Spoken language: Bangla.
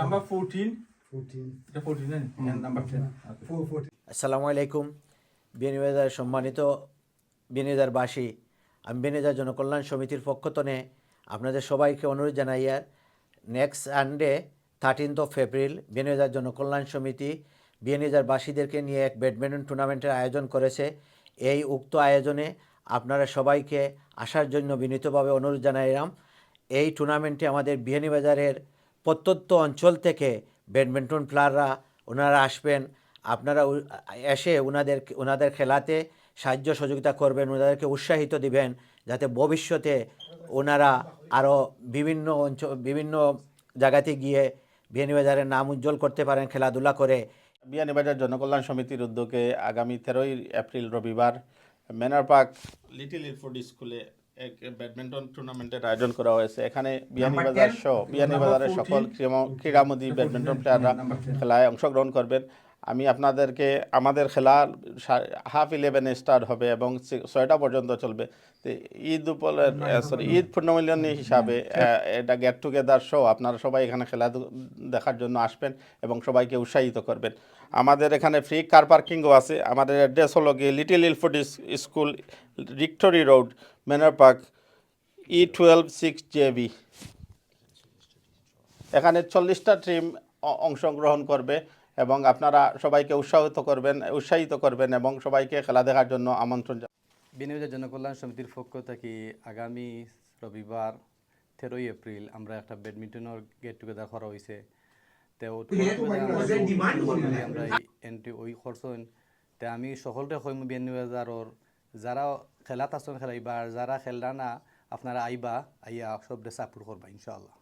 নাম্বার ফোরটিন 14, এটা ফোরটিন নাম্বার টেন 4, 14. আসসালামু আলাইকুম বিনিয়োগের সম্মানিত বিনিয়োগবাসী আমি বিনিয়োগ জনকল্যাণ সমিতির পক্ষতনে আপনাদের সবাইকে অনুরোধ জানাইয়া next Sunday thirteenth of April বিনিয়োগ জনকল্যাণ সমিতি বিনিয়োগবাসীদেরকে নিয়ে এক ব্যাডমিন্টন টুর্নামেন্টের আয়োজন করেছে। এই উক্ত আয়োজনে আপনারা সবাইকে আসার জন্য বিনীতভাবে অনুরোধ জানাইলাম। এই টুর্নামেন্টে আমাদের বিয়ানীবাজারের প্রত্যন্ত অঞ্চল থেকে ব্যাডমিন্টন প্লেয়াররা ওনারা আসবেন। আপনারা এসে ওনাদের ওনাদের খেলাতে সাহায্য সহযোগিতা করবেন ওনাদেরকে উৎসাহিত দিবেন যাতে ভবিষ্যতে ওনারা আরও বিভিন্ন অঞ্চল বিভিন্ন জায়গাতে গিয়ে বিয়ানীবাজারের নাম উজ্জ্বল করতে পারেন, খেলাধুলা করে। বিয়ানীবাজার জনকল্যাণ সমিতির উদ্যোগে আগামী তেরোই এপ্রিল রবিবার ম্যানার পার্ক লিটিল ইরফুড স্কুলে এক ব্যাডমিন্টন টুর্নামেন্টের আয়োজন করা হয়েছে। এখানে বিয়ানীবাজার সহ বিয়ানীবাজারের সকল ক্রীড়া- ক্রীড়ামোদী ব্যাডমিন্টন প্লেয়াররা খেলায় অংশগ্রহণ করবেন। আমি আপনাদেরকে আমাদের খেলা হাফ ইলেভেনে স্টার্ট হবে এবং ছয়টা পর্যন্ত চলবে। তো ঈদ উপলে সরি ঈদ পূর্ণমিলনী হিসাবে এটা গেট টুগেদার শো আপনারা সবাই এখানে খেলা দেখার জন্য আসবেন এবং সবাইকে উৎসাহিত করবেন। আমাদের এখানে ফ্রি কার পার্কিংও আছে। আমাদের অ্যাড্রেস হলো গিয়ে little Ilford school Victory road Manor Park E twelve six JB এখানে চল্লিশটা টিম অংশগ্রহণ করবে। এবং আপনারা সবাইকে উৎসাহিত করবেন উৎসাহিত করবেন এবং সবাইকে খেলা দেখার জন্য আমন্ত্রণ জানাবেন। বিনিয়োগ জনকল্যাণ সমিতির পক্ষ থেকে আগামী রবিবার তেরোই এপ্রিল আমরা একটা ব্যাডমিন্টনের গেট টুগেদার করা হয়েছে। তো আমরা এন্ট্রি ওই খরচ তে আমি সকলকে কইম বিনিয়োগদারর যারা খেলাত আছেন খেলাইবা আর যারা খেলরা না, আপনারা আইবা, আইয়া সব সাপোর্ট করবা, ইনশাআল্লাহ।